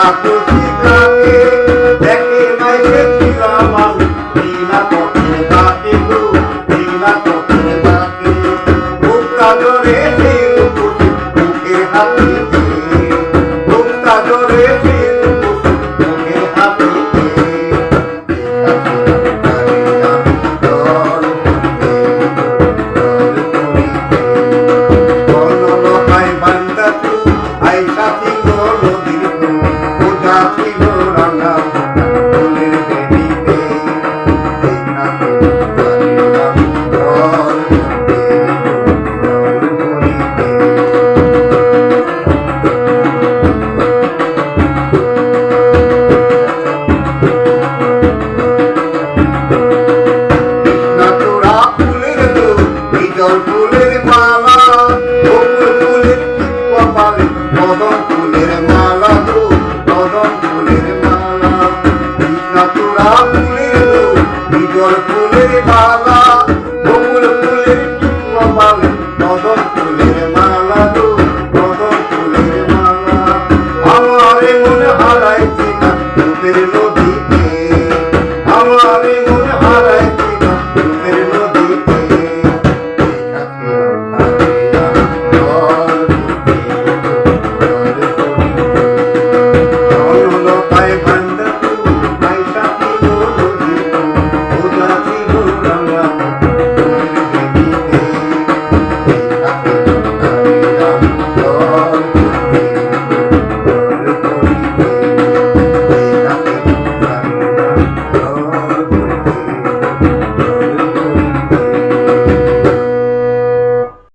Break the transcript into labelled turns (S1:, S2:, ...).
S1: Santo ফুলের বিজল ফুলের মালা,